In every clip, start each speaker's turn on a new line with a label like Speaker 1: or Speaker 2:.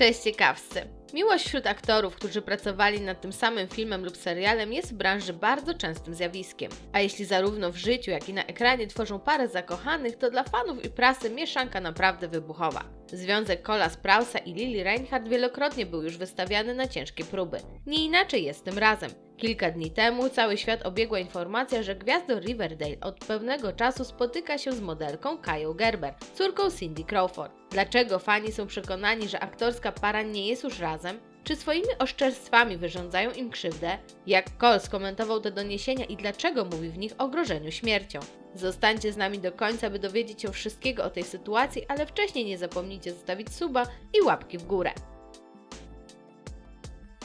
Speaker 1: Cześć ciekawscy! Miłość wśród aktorów, którzy pracowali nad tym samym filmem lub serialem jest w branży bardzo częstym zjawiskiem. A jeśli zarówno w życiu, jak i na ekranie tworzą parę zakochanych, to dla fanów i prasy mieszanka naprawdę wybuchowa. Związek Cola Sprausa i Lily Reinhardt wielokrotnie był już wystawiany na ciężkie próby. Nie inaczej jest tym razem. Kilka dni temu cały świat obiegła informacja, że gwiazdo Riverdale od pewnego czasu spotyka się z modelką Kają Gerber, córką Cindy Crawford. Dlaczego fani są przekonani, że aktorska para nie jest już razem? Czy swoimi oszczerstwami wyrządzają im krzywdę? Jak Cole skomentował te doniesienia i dlaczego mówi w nich o grożeniu śmiercią? Zostańcie z nami do końca, by dowiedzieć się wszystkiego o tej sytuacji, ale wcześniej nie zapomnijcie zostawić suba i łapki w górę.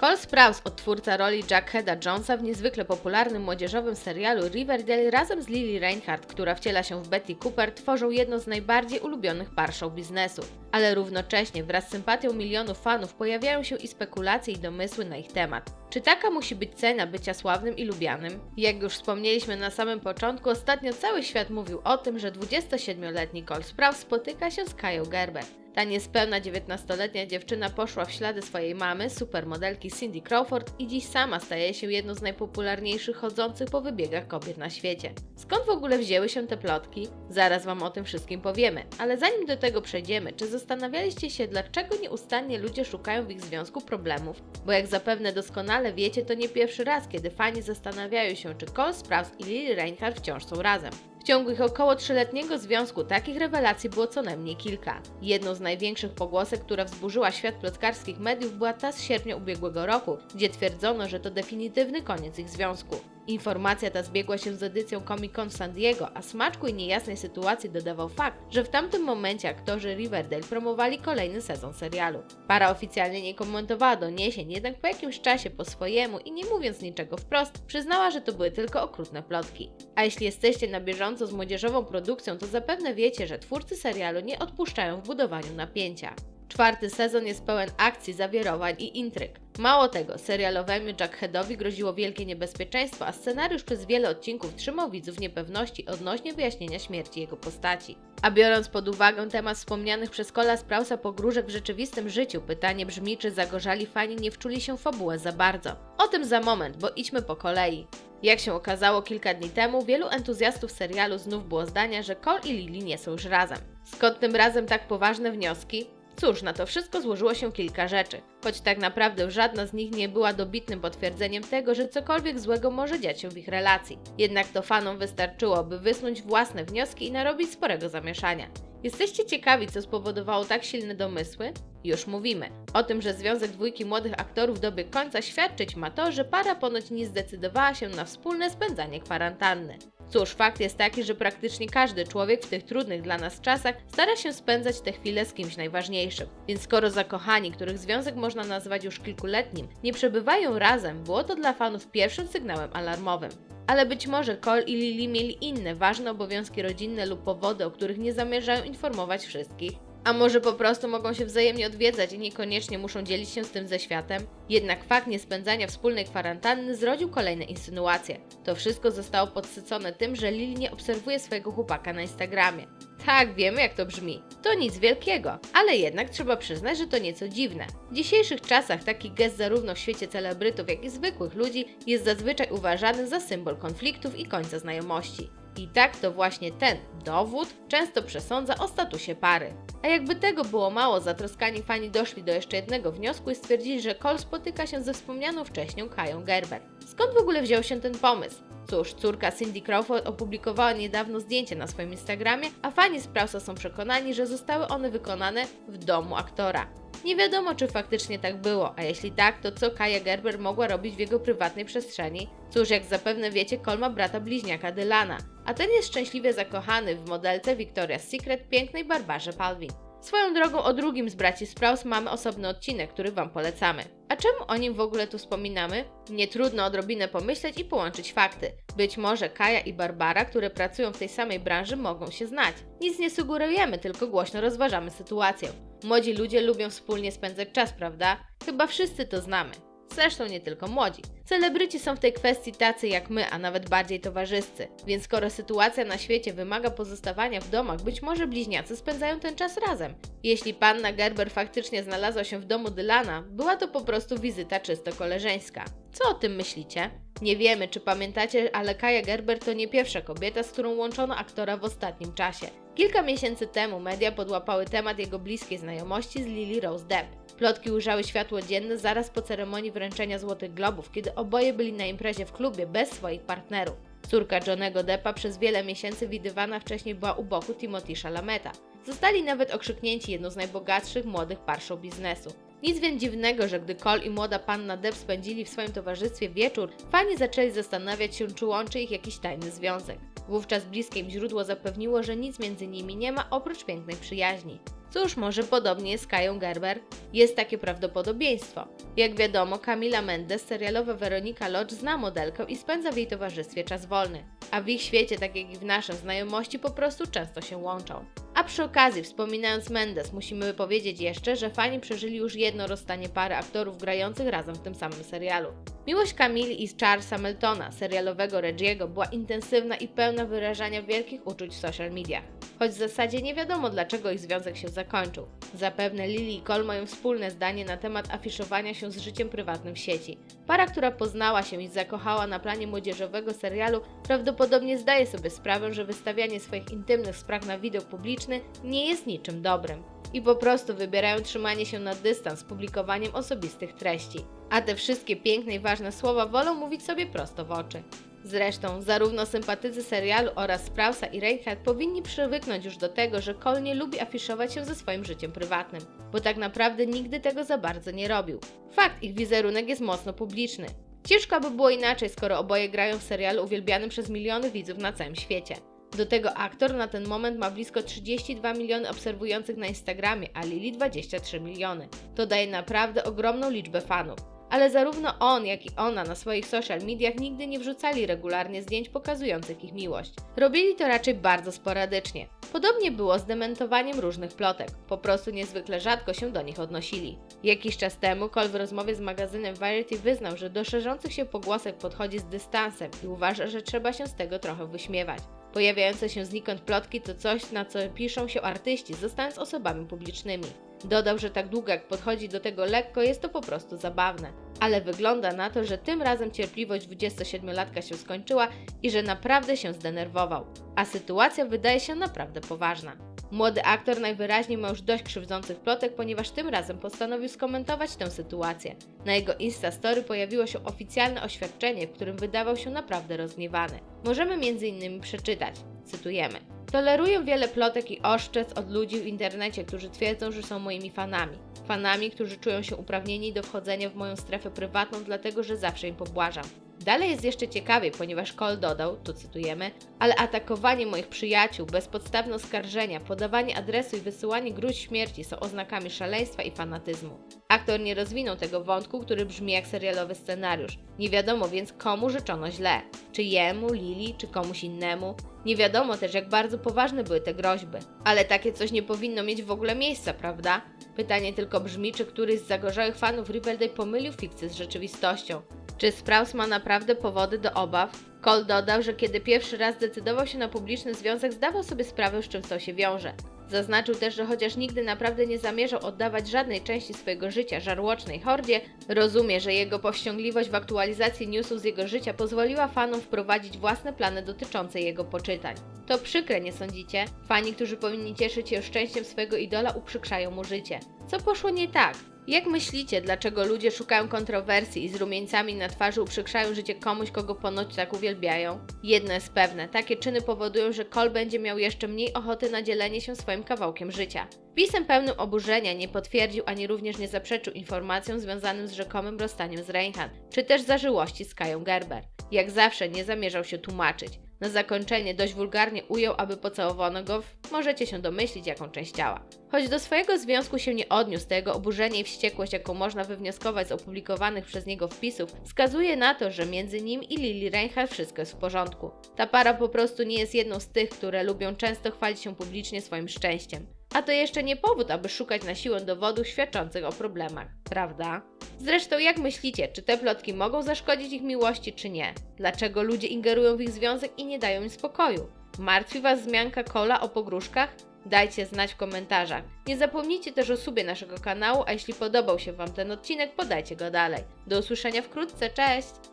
Speaker 1: Cole Sprouse, odtwórca roli Jackheada Jonesa w niezwykle popularnym młodzieżowym serialu Riverdale razem z Lily Reinhardt, która wciela się w Betty Cooper, tworzą jedno z najbardziej ulubionych par show biznesu. Ale równocześnie wraz z sympatią milionów fanów pojawiają się i spekulacje i domysły na ich temat. Czy taka musi być cena bycia sławnym i lubianym? Jak już wspomnieliśmy na samym początku, ostatnio cały świat mówił o tym, że 27-letni Cole Sprouse spotyka się z Kają Gerber. Ta niespełna 19-letnia dziewczyna poszła w ślady swojej mamy, supermodelki Cindy Crawford i dziś sama staje się jedną z najpopularniejszych chodzących po wybiegach kobiet na świecie. Skąd w ogóle wzięły się te plotki? Zaraz Wam o tym wszystkim powiemy, ale zanim do tego przejdziemy, czy zastanawialiście się, dlaczego nieustannie ludzie szukają w ich związku problemów? Bo jak zapewne doskonale wiecie, to nie pierwszy raz, kiedy fani zastanawiają się, czy Cole Sprouse i Lily Reinhardt wciąż są razem. W ciągu ich około trzyletniego związku takich rewelacji było co najmniej kilka. Jedną z największych pogłosek, która wzburzyła świat plotkarskich mediów, była ta z sierpnia ubiegłego roku, gdzie twierdzono, że to definitywny koniec ich związku. Informacja ta zbiegła się z edycją Comic Con San Diego, a smaczku i niejasnej sytuacji dodawał fakt, że w tamtym momencie aktorzy Riverdale promowali kolejny sezon serialu. Para oficjalnie nie komentowała doniesień, jednak po jakimś czasie po swojemu i nie mówiąc niczego wprost, przyznała, że to były tylko okrutne plotki. A jeśli jesteście na bieżąco z młodzieżową produkcją, to zapewne wiecie, że twórcy serialu nie odpuszczają w budowaniu napięcia. Czwarty sezon jest pełen akcji, zawierowań i intryg. Mało tego, serialowemu Jackheadowi groziło wielkie niebezpieczeństwo, a scenariusz przez wiele odcinków trzymał widzów niepewności odnośnie wyjaśnienia śmierci jego postaci. A biorąc pod uwagę temat wspomnianych przez Cola Sprausa pogróżek w rzeczywistym życiu, pytanie brzmi, czy zagorzali fani nie wczuli się w fabułę za bardzo. O tym za moment, bo idźmy po kolei. Jak się okazało kilka dni temu, wielu entuzjastów serialu znów było zdania, że Cole i Lily nie są już razem. Skąd tym razem tak poważne wnioski? Cóż, na to wszystko złożyło się kilka rzeczy, choć tak naprawdę żadna z nich nie była dobitnym potwierdzeniem tego, że cokolwiek złego może dziać się w ich relacji. Jednak to fanom wystarczyło, by wysnuć własne wnioski i narobić sporego zamieszania. Jesteście ciekawi, co spowodowało tak silne domysły? Już mówimy. O tym, że związek dwójki młodych aktorów dobiegł końca świadczyć ma to, że para ponoć nie zdecydowała się na wspólne spędzanie kwarantanny. Cóż, fakt jest taki, że praktycznie każdy człowiek w tych trudnych dla nas czasach stara się spędzać te chwile z kimś najważniejszym. Więc skoro zakochani, których związek można nazwać już kilkuletnim, nie przebywają razem, było to dla fanów pierwszym sygnałem alarmowym. Ale być może Cole i Lily mieli inne ważne obowiązki rodzinne lub powody, o których nie zamierzają informować wszystkich. A może po prostu mogą się wzajemnie odwiedzać i niekoniecznie muszą dzielić się z tym ze światem? Jednak fakt niespędzania wspólnej kwarantanny zrodził kolejne insynuacje. To wszystko zostało podsycone tym, że Lily nie obserwuje swojego chłopaka na Instagramie. Tak, wiemy jak to brzmi. To nic wielkiego, ale jednak trzeba przyznać, że to nieco dziwne. W dzisiejszych czasach taki gest zarówno w świecie celebrytów, jak i zwykłych ludzi jest zazwyczaj uważany za symbol konfliktów i końca znajomości. I tak to właśnie ten dowód często przesądza o statusie pary. A jakby tego było mało, zatroskani fani doszli do jeszcze jednego wniosku i stwierdzili, że Cole spotyka się ze wspomnianą wcześniej Kają Gerber. Skąd w ogóle wziął się ten pomysł? Cóż, córka Cindy Crawford opublikowała niedawno zdjęcie na swoim Instagramie, a fani Sprousa są przekonani, że zostały one wykonane w domu aktora. Nie wiadomo, czy faktycznie tak było, a jeśli tak, to co Kaja Gerber mogła robić w jego prywatnej przestrzeni? Cóż, jak zapewne wiecie, Cole ma brata bliźniaka Dylana, a ten jest szczęśliwie zakochany w modelce Victoria's Secret pięknej Barbarze Palvin. Swoją drogą o drugim z braci Sprouse mamy osobny odcinek, który Wam polecamy. A czemu o nim w ogóle tu wspominamy? Nie trudno odrobinę pomyśleć i połączyć fakty. Być może Kaja i Barbara, które pracują w tej samej branży, mogą się znać. Nic nie sugerujemy, tylko głośno rozważamy sytuację. Młodzi ludzie lubią wspólnie spędzać czas, prawda? Chyba wszyscy to znamy. Zresztą nie tylko młodzi. Celebryci są w tej kwestii tacy jak my, a nawet bardziej towarzyscy. Więc skoro sytuacja na świecie wymaga pozostawania w domach, być może bliźniacy spędzają ten czas razem. Jeśli panna Gerber faktycznie znalazła się w domu Dylana, była to po prostu wizyta czysto koleżeńska. Co o tym myślicie? Nie wiemy, czy pamiętacie, ale Kaja Gerber to nie pierwsza kobieta, z którą łączono aktora w ostatnim czasie. Kilka miesięcy temu media podłapały temat jego bliskiej znajomości z Lily Rose Depp. Plotki ujrzały światło dzienne zaraz po ceremonii wręczenia Złotych Globów, kiedy oboje byli na imprezie w klubie bez swoich partnerów. Córka Johnego Deppa przez wiele miesięcy widywana wcześniej była u boku Timothy Chalameta. Zostali nawet okrzyknięci jedną z najbogatszych młodych par show biznesu. Nic więc dziwnego, że gdy Cole i młoda panna Depp spędzili w swoim towarzystwie wieczór, fani zaczęli zastanawiać się, czy łączy ich jakiś tajny związek. Wówczas bliskie im źródło zapewniło, że nic między nimi nie ma oprócz pięknej przyjaźni. Cóż, może podobnie z Kają Gerber? Jest takie prawdopodobieństwo. Jak wiadomo, Camila Mendes, serialowa Weronika Lodge zna modelkę i spędza w jej towarzystwie czas wolny. A w ich świecie, tak jak i w naszym, znajomości po prostu często się łączą. A przy okazji, wspominając Mendes, musimy powiedzieć jeszcze, że fani przeżyli już jedno rozstanie pary aktorów grających razem w tym samym serialu. Miłość Camili i Charlesa Meltona, serialowego Reggie'ego, była intensywna i pełna wyrażania wielkich uczuć w social mediach. Choć w zasadzie nie wiadomo, dlaczego ich związek się zakończył. Zapewne Lily i Cole mają wspólne zdanie na temat afiszowania się z życiem prywatnym w sieci. Para, która poznała się i zakochała na planie młodzieżowego serialu, prawdopodobnie zdaje sobie sprawę, że wystawianie swoich intymnych spraw na widok publiczny nie jest niczym dobrym. I po prostu wybierają trzymanie się na dystans z publikowaniem osobistych treści. A te wszystkie piękne i ważne słowa wolą mówić sobie prosto w oczy. Zresztą, zarówno sympatycy serialu oraz Sprausa i Reinhardt powinni przywyknąć już do tego, że Cole nie lubi afiszować się ze swoim życiem prywatnym, bo tak naprawdę nigdy tego za bardzo nie robił. Fakt, ich wizerunek jest mocno publiczny. Ciężko aby było inaczej, skoro oboje grają w serialu uwielbianym przez miliony widzów na całym świecie. Do tego aktor na ten moment ma blisko 32 miliony obserwujących na Instagramie, a Lily 23 miliony. To daje naprawdę ogromną liczbę fanów ale zarówno on, jak i ona na swoich social mediach nigdy nie wrzucali regularnie zdjęć pokazujących ich miłość. Robili to raczej bardzo sporadycznie. Podobnie było z dementowaniem różnych plotek, po prostu niezwykle rzadko się do nich odnosili. Jakiś czas temu Cole w rozmowie z magazynem Variety wyznał, że do szerzących się pogłosek podchodzi z dystansem i uważa, że trzeba się z tego trochę wyśmiewać. Pojawiające się znikąd plotki to coś, na co piszą się artyści, zostając osobami publicznymi. Dodał, że tak długo jak podchodzi do tego lekko, jest to po prostu zabawne. Ale wygląda na to, że tym razem cierpliwość 27-latka się skończyła i że naprawdę się zdenerwował. A sytuacja wydaje się naprawdę poważna. Młody aktor najwyraźniej ma już dość krzywdzących plotek, ponieważ tym razem postanowił skomentować tę sytuację. Na jego Instastory pojawiło się oficjalne oświadczenie, w którym wydawał się naprawdę rozgniewany. Możemy m.in. przeczytać, cytujemy. Toleruję wiele plotek i oszczec od ludzi w internecie, którzy twierdzą, że są moimi fanami. Fanami, którzy czują się uprawnieni do wchodzenia w moją strefę prywatną, dlatego że zawsze im pobłażam. Dalej jest jeszcze ciekawiej, ponieważ Cole dodał, tu cytujemy, ale atakowanie moich przyjaciół, bezpodstawne oskarżenia, podawanie adresu i wysyłanie gruźb śmierci są oznakami szaleństwa i fanatyzmu. Aktor nie rozwinął tego wątku, który brzmi jak serialowy scenariusz. Nie wiadomo więc komu życzono źle. Czy jemu, Lili, czy komuś innemu. Nie wiadomo też, jak bardzo poważne były te groźby. Ale takie coś nie powinno mieć w ogóle miejsca, prawda? Pytanie tylko brzmi, czy któryś z zagorzałych fanów Riverdale pomylił fikcję z rzeczywistością. Czy Sprouse ma naprawdę powody do obaw? Cole dodał, że kiedy pierwszy raz zdecydował się na publiczny związek, zdawał sobie sprawę, z czym to się wiąże. Zaznaczył też, że chociaż nigdy naprawdę nie zamierzał oddawać żadnej części swojego życia żarłocznej hordzie, rozumie, że jego powściągliwość w aktualizacji newsów z jego życia pozwoliła fanom wprowadzić własne plany dotyczące jego poczytań. To przykre, nie sądzicie? Fani, którzy powinni cieszyć się szczęściem swojego idola, uprzykrzają mu życie. Co poszło nie tak? Jak myślicie, dlaczego ludzie szukają kontrowersji i z rumieńcami na twarzy uprzykrzają życie komuś, kogo ponoć tak uwielbiają? Jedno jest pewne, takie czyny powodują, że Cole będzie miał jeszcze mniej ochoty na dzielenie się swoim kawałkiem życia. Pisem pełnym oburzenia nie potwierdził ani również nie zaprzeczył informacjom związanym z rzekomym rozstaniem z Reinhardt, czy też zażyłości z Kają Gerber. Jak zawsze nie zamierzał się tłumaczyć. Na zakończenie dość wulgarnie ujął, aby pocałowano go w, możecie się domyślić, jaką część ciała. Choć do swojego związku się nie odniósł, to jego oburzenie i wściekłość, jaką można wywnioskować z opublikowanych przez niego wpisów, wskazuje na to, że między nim i Lily Reinhardt wszystko jest w porządku. Ta para po prostu nie jest jedną z tych, które lubią często chwalić się publicznie swoim szczęściem. A to jeszcze nie powód, aby szukać na siłę dowodów świadczących o problemach, prawda? Zresztą jak myślicie, czy te plotki mogą zaszkodzić ich miłości, czy nie? Dlaczego ludzie ingerują w ich związek i nie dają im spokoju? Martwi Was wzmianka Kola o pogróżkach? Dajcie znać w komentarzach. Nie zapomnijcie też o subie naszego kanału, a jeśli podobał się Wam ten odcinek, podajcie go dalej. Do usłyszenia wkrótce, cześć!